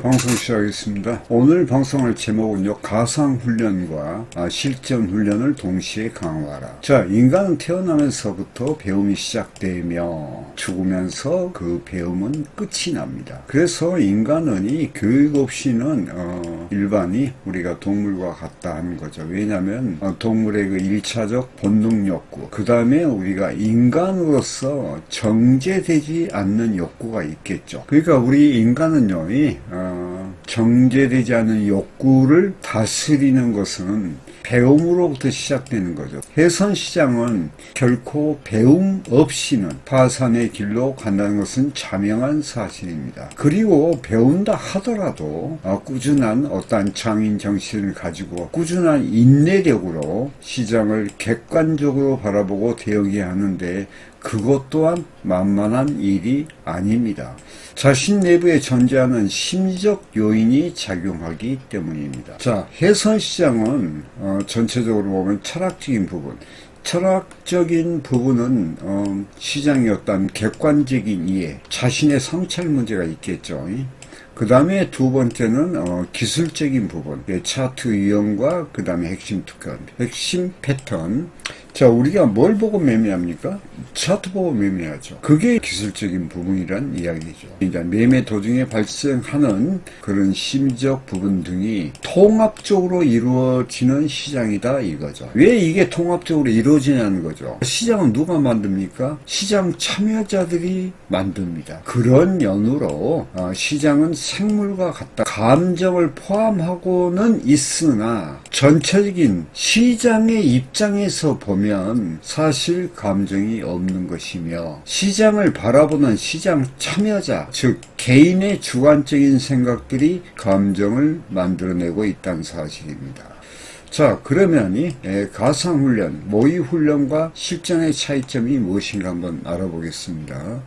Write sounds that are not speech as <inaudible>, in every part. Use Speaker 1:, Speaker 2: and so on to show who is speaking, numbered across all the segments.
Speaker 1: 방송 시작하겠습니다. 오늘 방송할 제목은요, 가상훈련과 아, 실전훈련을 동시에 강화하라. 자, 인간은 태어나면서부터 배움이 시작되며 죽으면서 그 배움은 끝이 납니다. 그래서 인간은 이 교육 없이는 어, 일반이 우리가 동물과 같다 하는 거죠. 왜냐하면 어, 동물의 그 1차적 본능 욕구, 그 다음에 우리가 인간으로서 정제되지 않는 욕구가 있겠죠. 그러니까 우리 인간은요, 이, 어, 정제되지 않은 욕구를 다스리는 것은 배움으로부터 시작되는 거죠. 해선 시장은 결코 배움 없이는 파산의 길로 간다는 것은 자명한 사실입니다. 그리고 배운다 하더라도 어, 꾸준한 어떠한 장인 정신을 가지고 꾸준한 인내력으로 시장을 객관적으로 바라보고 대응해야 하는데 그것 또한 만만한 일이 아닙니다. 자신 내부에 존재하는 심리적 요인이 작용하기 때문입니다. 자, 해선시장은 어, 전체적으로 보면 철학적인 부분, 철학적인 부분은 어, 시장의 어떤 객관적인 이해, 자신의 성찰 문제가 있겠죠. 그 다음에 두 번째는 어, 기술적인 부분, 예, 차트 유형과 그 다음에 핵심 특허, 핵심 패턴. 자, 우리가 뭘 보고 매매합니까? 차트 보고 매매하죠. 그게 기술적인 부분이란 이야기죠. 그러니까 매매 도중에 발생하는 그런 심적 부분 등이 통합적으로 이루어지는 시장이다 이거죠. 왜 이게 통합적으로 이루어지냐는 거죠. 시장은 누가 만듭니까? 시장 참여자들이 만듭니다. 그런 연으로 어, 시장은 생물과 같다. 감정을 포함하고는 있으나 전체적인 시장의 입장에서 보면 사실 감정이 없는 것이며 시장을 바라보는 시장 참여자, 즉 개인의 주관적인 생각들이 감정을 만들어내고 있다는 사실입니다. 자, 그러면 이 에, 가상훈련, 모의훈련과 실전의 차이점이 무엇인가 한번 알아보겠습니다.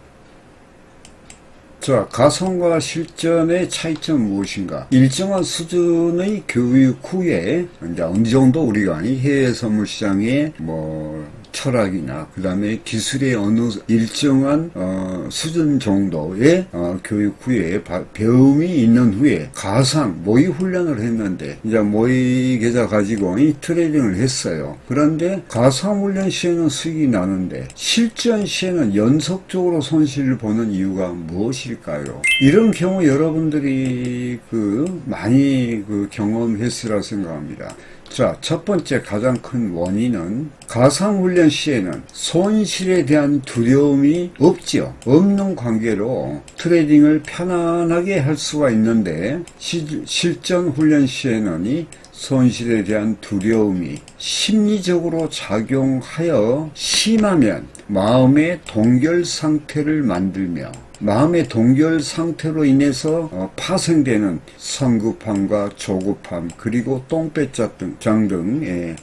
Speaker 1: 자, 가상과 실전의 차이점은 무엇인가? 일정한 수준의 교육 후에 이제 어느 정도 우리가 이 해외 선물 시장에 뭐 철학이나 그 다음에 기술의 어느 일정한 어, 수준 정도의 어, 교육 후에 바, 배움이 있는 후에 가상 모의 훈련을 했는데 이제 모의 계좌 가지고 이 트레이딩을 했어요. 그런데 가상 훈련 시에는 수익이 나는데 실전 시에는 연속적으로 손실을 보는 이유가 무엇일까요? 이런 경우 여러분들이 그 많이 그 경험했으라 생각합니다. 자, 첫 번째 가장 큰 원인은 가상훈련 시에는 손실에 대한 두려움이 없지요. 없는 관계로 트레이딩을 편안하게 할 수가 있는데 시, 실전 훈련 시에는 이 손실에 대한 두려움이 심리적으로 작용하여 심하면 마음의 동결 상태를 만들며 마음의 동결 상태로 인해서 어, 파생되는 성급함과 조급함 그리고 똥배짱 등 예,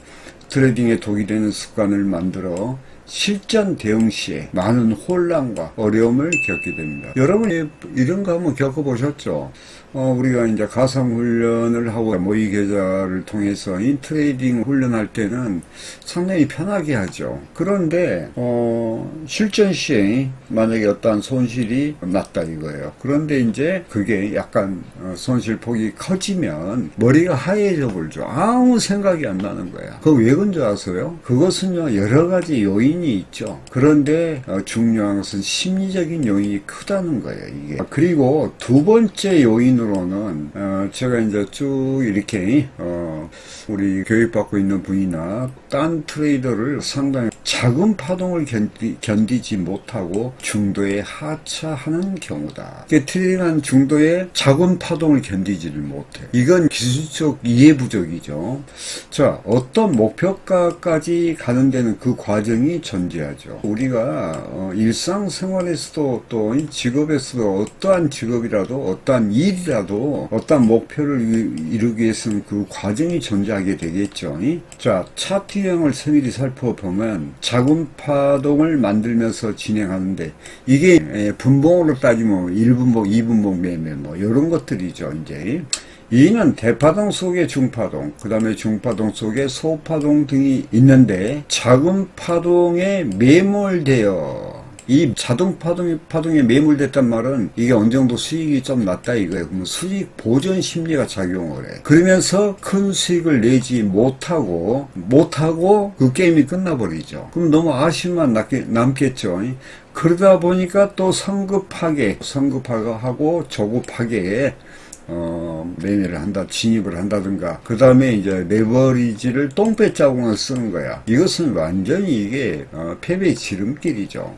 Speaker 1: 트레이딩에 독이 되는 습관을 만들어 실전 대응 시에 많은 혼란과 어려움을 겪게 됩니다. 여러분이 이런 거 한번 겪어보셨죠? 어, 우리가 이제 가상훈련을 하고 모의 계좌를 통해서 인 트레이딩 훈련할 때는 상당히 편하게 하죠. 그런데, 어, 실전 시에 만약에 어떠한 손실이 났다 이거예요. 그런데 이제 그게 약간 어, 손실 폭이 커지면 머리가 하얘져 버리죠. 아무 생각이 안 나는 거야. 그거 왜 그런지 아세요? 그것은요, 여러 가지 요인 이 있죠. 그런데 어, 중요한 것은 심리적인 요인이 크다는 거예요, 이게. 그리고 두 번째 요인 으로는 어, 제가 이제 쭉 이렇게 어, 우리 교육받고 있는 분이나 딴 트레이더를 상당히 작은 파동을 견디, 견디지 못하고 중도에 하차하는 경우다. 트레이딩한 중도에 작은 파동을 견디지를 못해. 이건 기술적 이해 부족이죠. 자, 어떤 목표가까지 가는 데는 그 과정이 존재하죠. 우리가 어, 일상생활에서도 또 직업에서도 어떠한 직업이라도 어떠한 일이라도 어떠한 목표를 이루기 위해서는 그 과정이 존재하게 되겠죠. 자, 차트 유형을 세밀히 살펴보면 작은 파동을 만들면서 진행하는데 이게 분봉으로 따지면 1분봉, 2분봉 매매 뭐 이런 것들이죠. 이제 이는 대파동 속에 중파동, 그 다음에 중파동 속에 소파동 등이 있는데 작은 파동에 매몰되어 이 자동 파동이 파동에 매몰됐단 말은 이게 어느 정도 수익이 좀 낮다 이거예요. 그러면 수익 보존 심리가 작용을 해. 그러면서 큰 수익을 내지 못하고 못하고 그 게임이 끝나버리죠. 그럼 너무 아쉬움만 남겠죠. 그러다 보니까 또 성급하게 성급하고 조급하게 어, 매매를 한다, 진입을 한다든가, 그 다음에 이제 레버리지를 똥배 자국을 쓰는 거야. 이것은 완전히 이게, 어, 패배의 지름길이죠.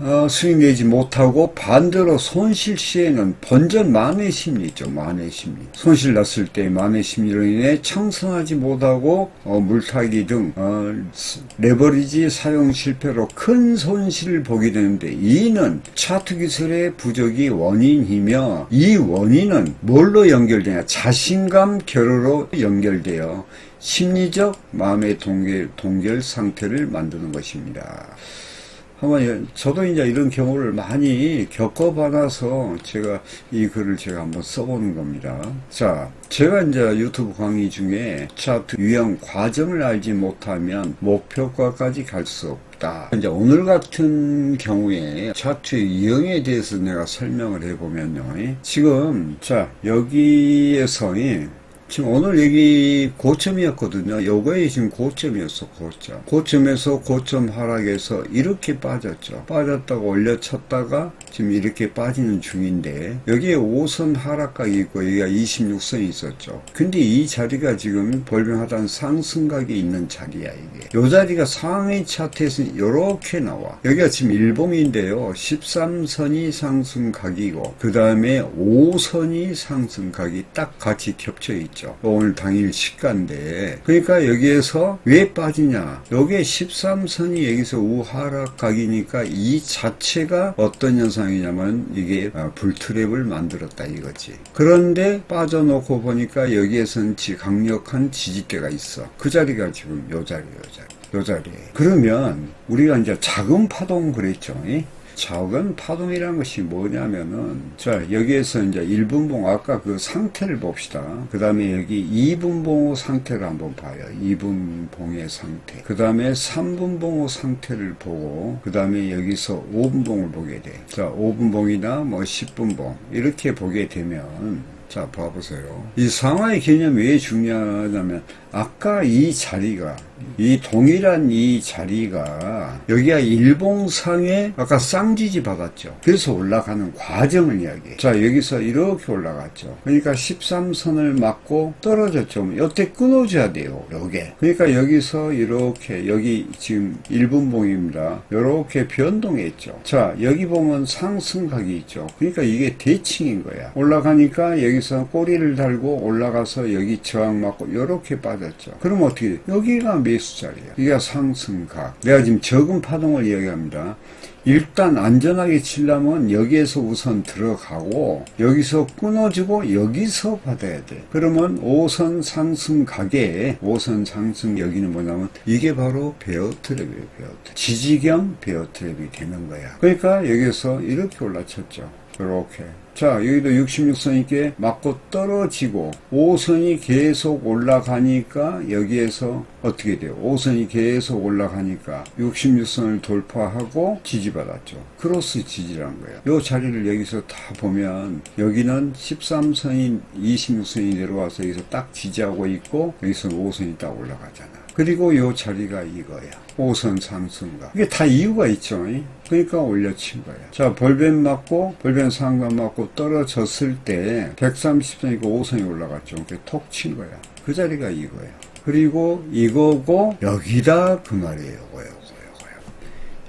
Speaker 1: 어, 내지 못하고 반대로 손실 시에는 번전 만의 심리 있죠. 만의 심리. 손실 났을 때 만의 심리로 인해 청산하지 못하고 어, 물타기 등 어, 스- 레버리지 사용 실패로 큰 손실을 보게 되는데 이는 차트 기술의 부족이 원인이며 이 원인은 뭘로 연결되냐? 자신감 결여로 연결되어 심리적 마음의 동결, 동결 상태를 만드는 것입니다. 한번 여- 저도 이제 이런 경우를 많이 겪어받아서 제가 이 글을 제가 한번 써보는 겁니다. 자, 제가 이제 유튜브 강의 중에 차트 유형 과정을 알지 못하면 목표가까지 갈 수 없다. 이제 오늘 같은 경우에 차트 유형에 대해서 내가 설명을 해보면요. 지금 자 여기에서 이 지금 오늘 여기 고점이었거든요. 요거에 지금 고점이었어, 고점. 고점에서 고점 하락해서 이렇게 빠졌죠. 빠졌다가 올려쳤다가 지금 이렇게 빠지는 중인데, 여기에 5선 하락각이 있고, 여기가 26선이 있었죠. 근데 이 자리가 지금 볼명하단 상승각이 있는 자리야, 이게. 요 자리가 상위 차트에서 이렇게 나와. 여기가 지금 일봉인데요. 13선이 상승각이고, 그 다음에 5선이 상승각이 딱 같이 겹쳐 있죠. 오늘 당일 시가인데. 그러니까 여기에서 왜 빠지냐. 여기에 13선이 여기서 우하락각이니까 이 자체가 어떤 현상이냐면 이게 아, 불트랩을 만들었다 이거지. 그런데 빠져놓고 보니까 여기에선 지- 강력한 지지대가 있어. 그 자리가 지금 요 자리, 요 자리. 요 자리에. 그러면 우리가 이제 작은 파동 그랬죠. 이? 작은 파동이라는 것이 뭐냐면은 자 여기에서 이제 1분봉 아까 그 상태를 봅시다. 그 다음에 여기 2분봉 상태를 한번 봐요. 2분봉의 상태. 그 다음에 3분봉 상태를 보고 그 다음에 여기서 5분봉을 보게 돼. 자 5분봉이나 뭐 10분봉 이렇게 보게 되면 자, 봐보세요. 이 상하의 개념이 왜 중요하냐면, 아까 이 자리가, 이 동일한 이 자리가, 여기가 일봉상에 아까 쌍지지 받았죠. 그래서 올라가는 과정을 이야기해. 자, 여기서 이렇게 올라갔죠. 그러니까 13선을 맞고 떨어졌죠. 여태 끊어줘야 돼요, 요게. 그러니까 여기서 이렇게, 여기 지금 1분봉입니다. 이렇게 변동했죠. 자, 여기 보면 상승각이 있죠. 그러니까 이게 대칭인 거야. 올라가니까 여기서 꼬리를 달고 올라가서 여기 저항 맞고 이렇게 빠 졌죠. 그럼 어떻게 돼? 여기가 매수 자리야. 여기가 상승각. 내가 지금 적은 파동을 이야기합니다. 일단 안전하게 치려면 여기에서 우선 들어가고 여기서 끊어주고 여기서 받아야 돼. 그러면 5선 상승 가게 5선 상승 여기는 뭐냐면 이게 바로 베어 트랩이에요. 베어 트랩. 지지경 베어 트랩이 되는 거야. 그러니까 여기서 이렇게 올라쳤죠. 이렇게. 자, 여기도 66선 있게 맞고 떨어지고 5선이 계속 올라가니까 여기에서 어떻게 돼요? 5선이 계속 올라가니까 66선을 돌파하고 지지받았죠. 크로스 지지란 거예요. 요 자리를 여기서 다 보면 여기는 13선이 26선이 내려와서 여기서 딱 지지하고 있고 여기서 5선이 딱 올라가잖아. 그리고 요 자리가 이거야. 5선 상승가. 이게 다 이유가 있죠. 이? 그러니까 올려친 거야. 자, 벌벤 맞고, 벌벤 상관 맞고 떨어졌을 때 130선이고 5선이 올라갔죠. 톡 친 거야. 그 자리가 이거야. 그리고 이거고, 여기다 그 말이에요. 요거요.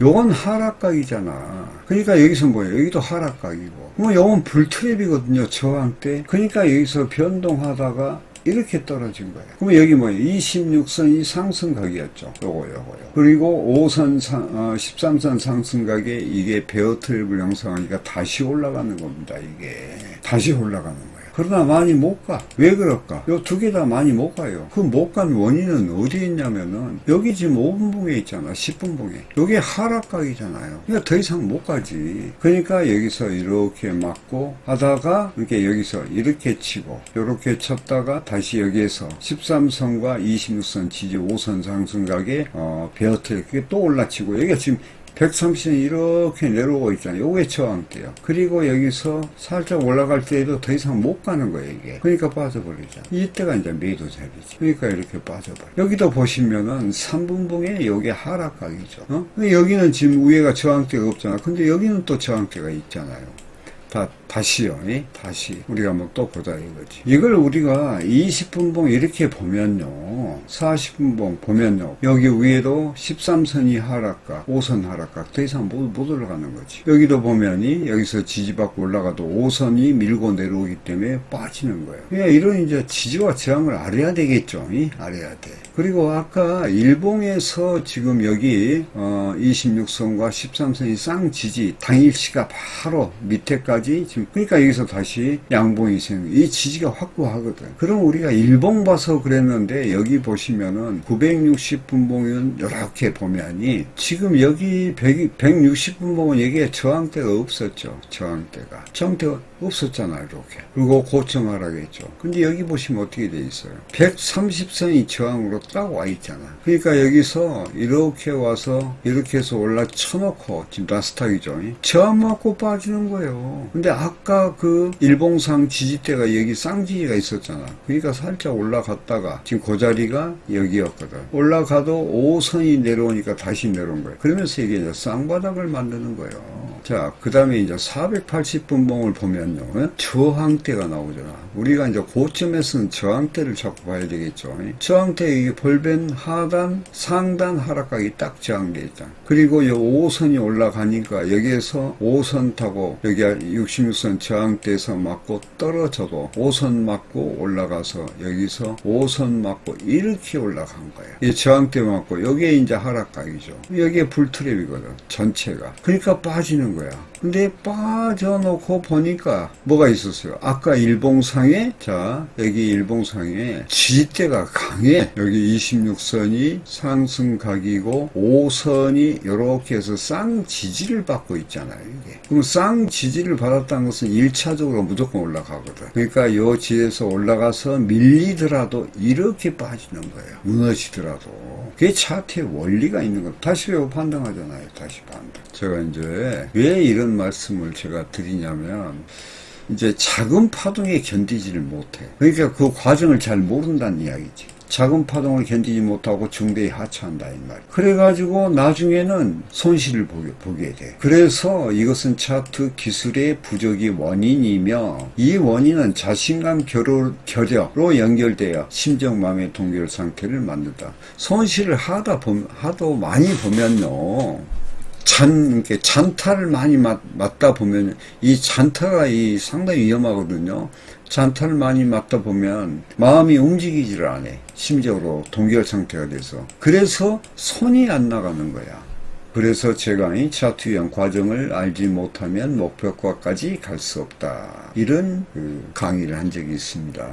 Speaker 1: 요건 하락각이잖아. 그러니까 여기서 뭐예요? 여기도 하락각이고. 뭐, 요건 불트랩이거든요. 저항 때. 그러니까 여기서 변동하다가 이렇게 떨어진 거예요. 그러면 여기 뭐예요? 26선이 상승각이었죠. 요거, 요거요. 그리고 5선 상, 어, 13선 상승각에 이게 베어 트랩을 형성하니까 다시 올라가는 겁니다. 이게. 다시 올라가는 거예요. 그러나 많이 못 가. 왜 그럴까? 요 두 개 다 많이 못 가요. 그 못 간 원인은 어디에 있냐면은 여기 지금 5분 봉에 있잖아. 10분 봉에. 여기 하락각이잖아요. 그러니까 더 이상 못 가지. 그러니까 여기서 이렇게 맞고 하다가 이렇게 여기서 이렇게 치고 이렇게 쳤다가 다시 여기에서 13선과 26선 지지 5선 상승각에 어, 베어트 그게 또 올라치고 여기가 지금 130선 이렇게 내려오고 있잖아요. 요게 저항대요. 그리고 여기서 살짝 올라갈 때에도 더 이상 못 가는 거예요, 이게. 그러니까 빠져버리죠. 이때가 이제 매도 자리지. 그러니까 이렇게 빠져버려. 여기도 보시면은 3분봉에 요게 하락각이죠. 어? 근데 여기는 지금 위에가 저항대가 없잖아. 근데 여기는 또 저항대가 있잖아요. 다, 다시요, 예? 다시. 우리가 뭐 또 보자 이거지. 이걸 우리가 20분봉 이렇게 보면요. 40분봉 보면요. 여기 위에도 13선이 하락각, 5선 하락각, 더 이상 못, 못 올라가는 거지. 여기도 보면이, 여기서 지지받고 올라가도 5선이 밀고 내려오기 때문에 빠지는 거예요. 그러니까 이런 이제 지지와 저항을 알아야 되겠죠. 이? 알아야 돼. 그리고 아까 일봉에서 지금 여기, 어, 26선과 13선이 쌍지지, 당일치가 바로 밑에까지 지금, 그러니까 여기서 다시 양봉이 생겨. 이 지지가 확고하거든. 그럼 우리가 일봉 봐서 그랬는데, 여기 보시면은 960분봉은 이렇게 보면이, 지금 여기 100, 160분봉은 여기에 저항대가 없었죠. 저항대가. 저항대가 없었잖아요, 이렇게. 그리고 고점 하락했죠. 근데 여기 보시면 어떻게 돼 있어요? 130선이 저항으로 딱 와 있잖아. 그러니까 여기서 이렇게 와서 이렇게 해서 올라 쳐놓고 지금 나스닥이죠. 저항 맞고 빠지는 거예요. 근데 아까 그 일봉상 지지대가 여기 쌍지지가 있었잖아. 그러니까 살짝 올라갔다가 지금 그 자리가 여기였거든. 올라가도 5선이 내려오니까 다시 내려온 거예요. 그러면서 이게 쌍바닥을 만드는 거예요. 자, 그 다음에 이제 480분봉을 보면요. 어? 저항대가 나오잖아. 우리가 이제 고점에서는 저항대를 자꾸 봐야 되겠죠. 저항대 이게 볼벤 하단, 상단 하락각이 딱 저항돼 있잖아. 그리고 이 5선이 올라가니까 여기에서 5선 타고 여기 66선 저항대에서 맞고 떨어져도 5선 맞고 올라가서 여기서 5선 맞고 이렇게 올라간 거야. 이 저항대 맞고 여기에 이제 하락각이죠. 여기에 불트랩이거든. 전체가. 그러니까 빠지는 거야. 근데 빠져놓고 보니까 뭐가 있었어요. 아까 일봉상에 자 여기 일봉상에 지지대가 강해. 여기 26선이 상승각이고 5선이 이렇게 해서 쌍지지를 받고 있잖아요. 이게. 그럼 쌍지지를 받았다는 것은 1차적으로 무조건 올라가거든. 그러니까 요 지에서 올라가서 밀리더라도 이렇게 빠지는 거예요. 무너지더라도. 그게 차트의 원리가 있는 거. 다시 왜 판단하잖아요. 다시 판단. 제가 이제 왜 이런 말씀을 제가 드리냐면 이제 작은 파동에 견디지를 못해. 그러니까 그 과정을 잘 모른다는 이야기지. 작은 파동을 견디지 못하고 중대에 하차한다 이 말. 그래가지고 나중에는 손실을 보게, 보게 돼. 그래서 이것은 차트 기술의 부족이 원인이며 이 원인은 자신감 결여, 결여로 연결되어 심정 마음의 동결 상태를 만든다. 손실을 하다 보, 하도 많이 보면요. 잔, 이렇게 잔타를 많이 맞, 맞다 보면, 이 잔타가 이 상당히 위험하거든요. 잔타를 많이 맞다 보면, 마음이 움직이지를 않아. 심적으로 동결 상태가 돼서. 그래서 손이 안 나가는 거야. 그래서 제가 이 위한 과정을 알지 못하면 목표가까지 갈 수 없다. 이런 그 강의를 한 적이 있습니다.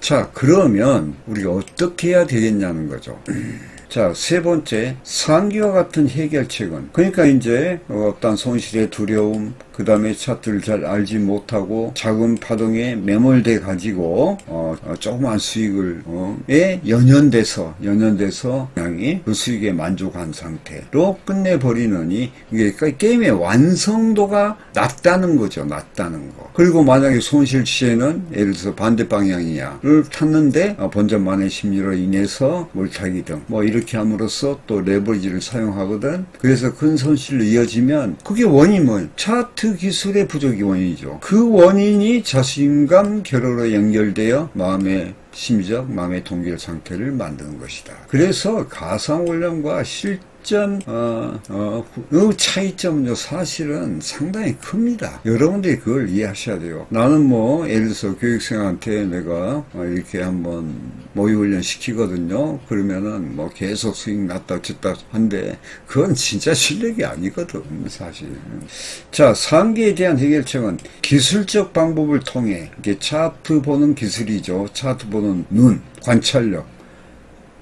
Speaker 1: 자, 그러면 우리가 어떻게 해야 되겠냐는 거죠. <clears throat> 자, 세 번째, 상기와 같은 해결책은, 그러니까 이제 어떤 손실의 두려움, 그 다음에 차트를 잘 알지 못하고 작은 파동에 매몰돼 가지고 어, 어, 조그만 수익을 어, 에 연연돼서 연연돼서 양이 그 수익에 만족한 상태로 끝내버리느니 이게 그러니까 게임의 완성도가 낮다는 거죠 낮다는 거. 그리고 만약에 손실 시에는 예를 들어서 반대 방향이냐를 탔는데 어, 본전만의 심리로 인해서 몰타기 등 뭐 이 렇게 함으로써 또 레버리지를 사용하거든 그래서 큰 손실로 이어지면 그게 원인 뭐 차트 기술의 부족이 원인이죠. 그 원인이 자신감 결여로 연결되어 마음의 심리적 마음의 동결 상태를 만드는 것이다. 그래서 가상훈련과 실 전 어, 어, 그 차이점은요 사실은 상당히 큽니다. 여러분들이 그걸 이해하셔야 돼요. 나는 뭐 예를 들어서 교육생한테 내가 어, 이렇게 한번 모의훈련 시키거든요. 그러면은 뭐 계속 수익 났다 어쨌다 한데 그건 진짜 실력이 아니거든 사실. 자 상계에 대한 해결책은 기술적 방법을 통해 이게 차트 보는 기술이죠. 차트 보는 눈 관찰력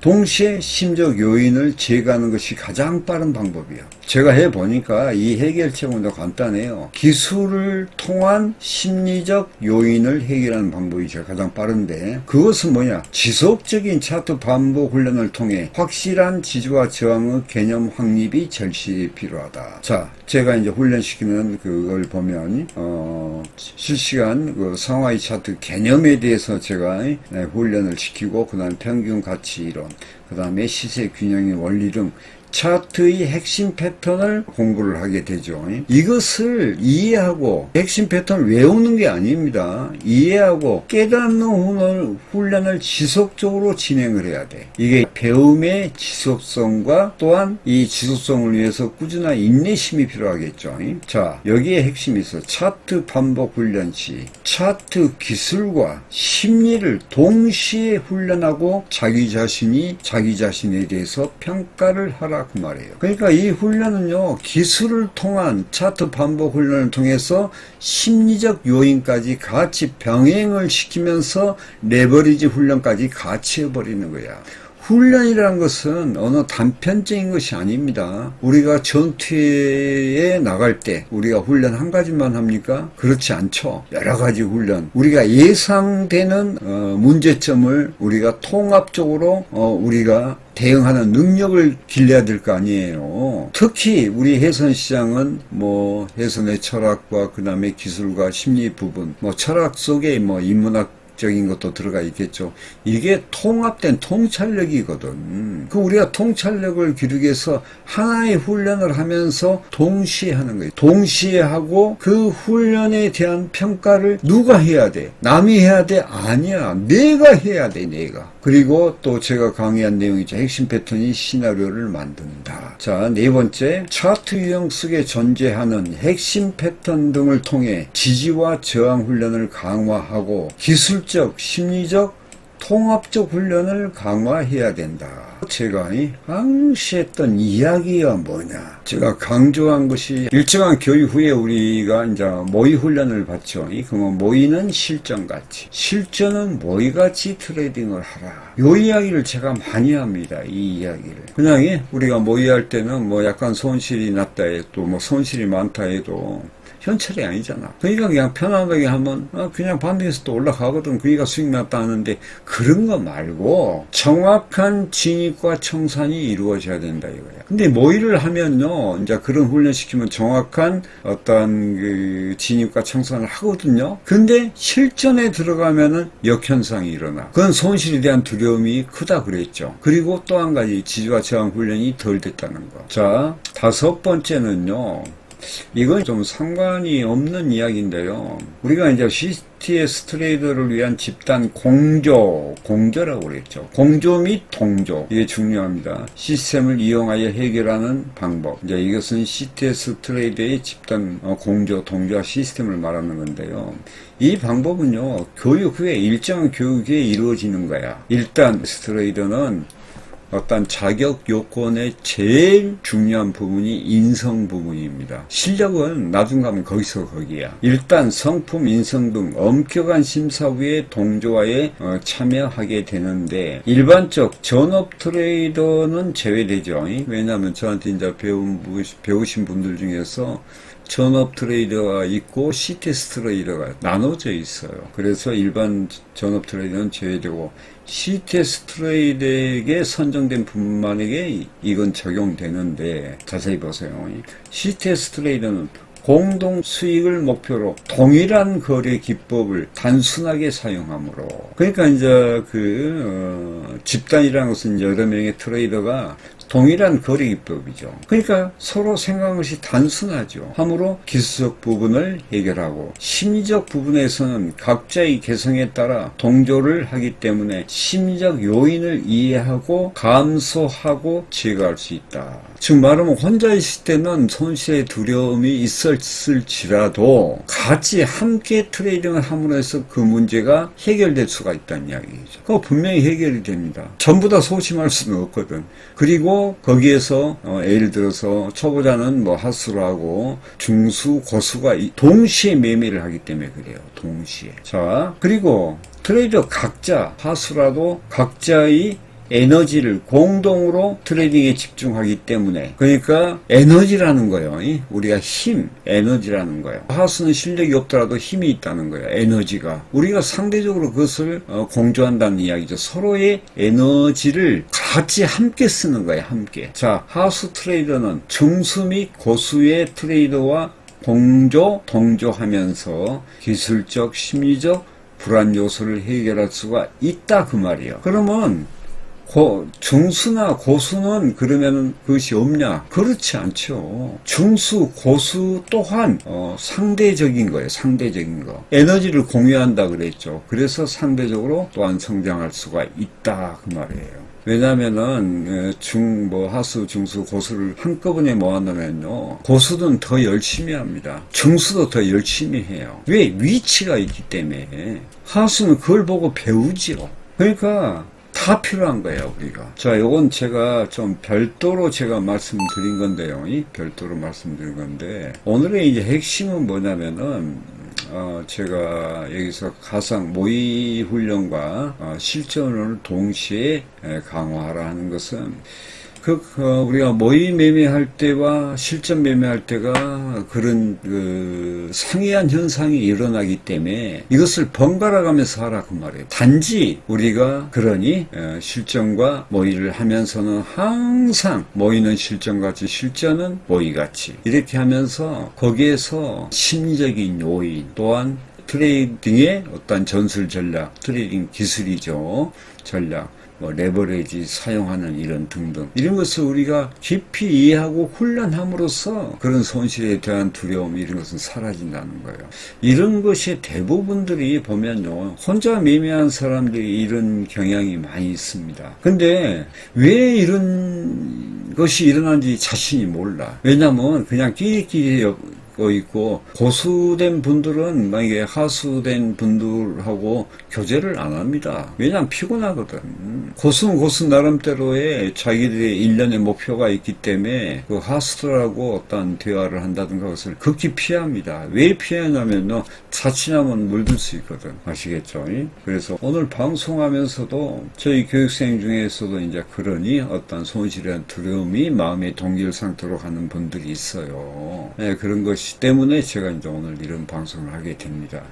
Speaker 1: 동시에 심적 요인을 제거하는 것이 가장 빠른 방법이야. 제가 해보니까 이 해결책은 간단해요. 기술을 통한 심리적 요인을 해결하는 방법이 제가 가장 빠른데 그것은 뭐냐? 지속적인 차트 반복 훈련을 통해 확실한 지지와 저항의 개념 확립이 절실히 필요하다. 자, 제가 이제 훈련시키는 그걸 보면 어, 실시간 그 상하이 차트 개념에 대해서 제가 네, 훈련을 시키고 그다음 평균 가치 이론, 그 다음에 시세 균형의 원리 등 차트의 핵심 패턴을 공부를 하게 되죠. 이것을 이해하고 핵심 패턴을 외우는 게 아닙니다. 이해하고 깨닫는 훈련을 지속적으로 진행을 해야 돼. 이게 배움의 지속성과 또한 이 지속성을 위해서 꾸준한 인내심이 필요하겠죠. 자, 여기에 핵심이 있어. 차트 반복 훈련 시 차트 기술과 심리를 동시에 훈련하고 자기 자신이 자기 자신에 대해서 평가를 하라 그 말이에요. 그러니까 이 훈련은요, 기술을 통한 차트 반복 훈련을 통해서 심리적 요인까지 같이 병행을 시키면서 레버리지 훈련까지 같이 해버리는 거야. 훈련이라는 것은 어느 단편적인 것이 아닙니다. 우리가 전투에 나갈 때 우리가 훈련 한 가지만 합니까? 그렇지 않죠. 여러 가지 훈련. 우리가 예상되는 어, 문제점을 우리가 통합적으로 어, 우리가 대응하는 능력을 길러야 될 거 아니에요. 특히 우리 해선 시장은 뭐 해선의 철학과 그 다음에 기술과 심리 부분, 뭐 철학 속에 뭐 인문학 적인 것도 들어가 있겠죠. 이게 통합된 통찰력이거든. 그 우리가 통찰력을 기르기 위해서 하나의 훈련을 하면서 동시에 하는 거예요. 동시에 하고 그 훈련에 대한 평가를 누가 해야 돼? 남이 해야 돼? 아니야. 내가 해야 돼, 내가. 그리고 또 제가 강의한 내용이죠. 핵심 패턴이 시나리오를 만든다. 자, 네 번째. 차트 유형 속에 존재하는 핵심 패턴 등을 통해 지지와 저항 훈련을 강화하고 기술 적, 심리적, 통합적 훈련을 강화해야 된다. 제가 항시 했던 이야기가 뭐냐. 제가 강조한 것이 일정한 교육 후에 우리가 이제 모의 훈련을 받죠. 그러면 모의는 실전같이. 실전은 모의같이 트레이딩을 하라. 요 이야기를 제가 많이 합니다. 이 이야기를. 그냥 우리가 모의할 때는 뭐 약간 손실이 났다 해도 뭐 손실이 많다 해도 현찰이 아니잖아. 그러니까 그냥 편안하게 하면 어, 그냥 반대에서 또 올라가거든. 그니까 수익 났다 하는데 그런 거 말고 정확한 진입과 청산이 이루어져야 된다 이거야. 근데 모의를 하면요, 이제 그런 훈련 시키면 정확한 어떤 그 진입과 청산을 하거든요. 근데 실전에 들어가면은 역현상이 일어나. 그건 손실에 대한 두려움이 크다 그랬죠. 그리고 또 한 가지 지지와 저항 훈련이 덜 됐다는 거. 자, 다섯 번째는요. 이건 좀 상관이 없는 이야기인데요. 우리가 이제 CTS 트레이더를 위한 집단 공조, 공조라고 그랬죠. 공조 및 동조. 이게 중요합니다. 시스템을 이용하여 해결하는 방법. 이제 이것은 CTS 트레이더의 집단 어, 공조, 동조와 시스템을 말하는 건데요. 이 방법은요, 교육 후에 일정한 교육 후에 이루어지는 거야. 일단 스트레이더는 어떤 자격 요건의 제일 중요한 부분이 인성 부분입니다. 실력은 나중 가면 거기서 거기야. 일단 성품, 인성 등 엄격한 심사 후에 동조화에 어, 참여하게 되는데 일반적 전업 트레이더는 제외되죠. 왜냐하면 저한테 이제 배운 배우신 분들 중에서 전업 트레이더가 있고 CTS 트레이더가 나눠져 있어요. 그래서 일반 전업 트레이더는 제외되고 CTS 트레이드에게 선정된 분만에게 이건 적용되는데 자세히 보세요. CTS 트레이드는 공동 수익을 목표로 동일한 거래 기법을 단순하게 사용하므로 그러니까 이제 그 어, 집단이라는 것은 여러 명의 트레이더가 동일한 거래 기법이죠. 그러니까 서로 생각한 것이 단순하죠. 함으로 기술적 부분을 해결하고 심리적 부분에서는 각자의 개성에 따라 동조를 하기 때문에 심리적 요인을 이해하고 감소하고 제거할 수 있다. 즉 말하면 혼자 있을 때는 손실의 두려움이 있었을지라도 같이 함께 트레이딩을 함으로 해서 그 문제가 해결될 수가 있다는 이야기죠. 그거 분명히 해결이 됩니다. 전부 다 소심할 수는 없거든. 그리고 거기에서 어, 예를 들어서 초보자는 뭐 하수를 하고 중수, 고수가 동시에 매매를 하기 때문에 그래요. 동시에. 자, 그리고 트레이더 각자 하수라도 각자의 에너지를 공동으로 트레이딩에 집중하기 때문에 그러니까 에너지라는 거예요. 이? 우리가 힘, 에너지라는 거예요. 하수는 실력이 없더라도 힘이 있다는 거예요. 에너지가 우리가 상대적으로 그것을 어, 공조한다는 이야기죠. 서로의 에너지를 같이 함께 쓰는 거예요. 함께. 자, 하수 트레이더는 중수 및 고수의 트레이더와 공조, 동조하면서 기술적, 심리적 불안 요소를 해결할 수가 있다 그 말이에요. 그러면 고, 중수나 고수는 그러면은 그것이 없냐? 그렇지 않죠. 중수, 고수 또한 어, 상대적인 거예요. 상대적인 거. 에너지를 공유한다 그랬죠. 그래서 상대적으로 또한 성장할 수가 있다 그 말이에요. 왜냐면은 중, 뭐 하수, 중수, 고수를 한꺼번에 모아놓으면요 고수는 더 열심히 합니다. 중수도 더 열심히 해요. 왜? 위치가 있기 때문에 하수는 그걸 보고 배우지요. 그러니까 다 필요한 거예요, 우리가. 자, 요건 제가 좀 별도로 제가 말씀드린 건데요. 이 별도로 말씀드린 건데, 오늘의 이제 핵심은 뭐냐면은, 어, 제가 여기서 가상 모의 훈련과 어, 실전을 동시에 에, 강화하라 하는 것은 그, 그, 우리가 모의 매매할 때와 실전 매매할 때가 그런 그 상이한 현상이 일어나기 때문에 이것을 번갈아 가면서 하라 그 말이에요. 단지 우리가 그러니 어, 실전과 모의를 하면서는 항상 모의는 실전같이 실전은 모의같이 이렇게 하면서 거기에서 심리적인 요인 또한 트레이딩의 어떤 전술 전략, 트레이딩 기술이죠. 전략. 뭐 레버리지 사용하는 이런 등등 이런 것을 우리가 깊이 이해하고 훈련함으로써 그런 손실에 대한 두려움 이런 것은 사라진다는 거예요. 이런 것이 대부분들이 보면요 혼자 매매한 사람들이 이런 경향이 많이 있습니다. 근데 왜 이런 것이 일어난지 자신이 몰라. 왜냐면 그냥 끼리끼리 여- 거 있고 고수된 분들은 만약에 하수된 분들하고 교제를 안 합니다. 왜냐하면 피곤하거든. 고수는 고수 나름대로의 자기들의 일련의 목표가 있기 때문에 그 하수들하고 어떤 대화를 한다든가 그것을 극히 피합니다. 왜 피하냐면요 자칫하면 물들 수 있거든. 아시겠죠? 그래서 오늘 방송하면서도 저희 교육생 중에서도 이제 그러니 어떤 손실에 두려움이 마음의 동기를 상태로 가는 분들이 있어요. 네, 그런 것이 때문에 제가 이제 오늘 이런 방송을 하게 됩니다.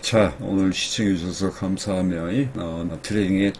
Speaker 1: 자, 오늘 시청해 주셔서 감사하며, 어, 트레이딩의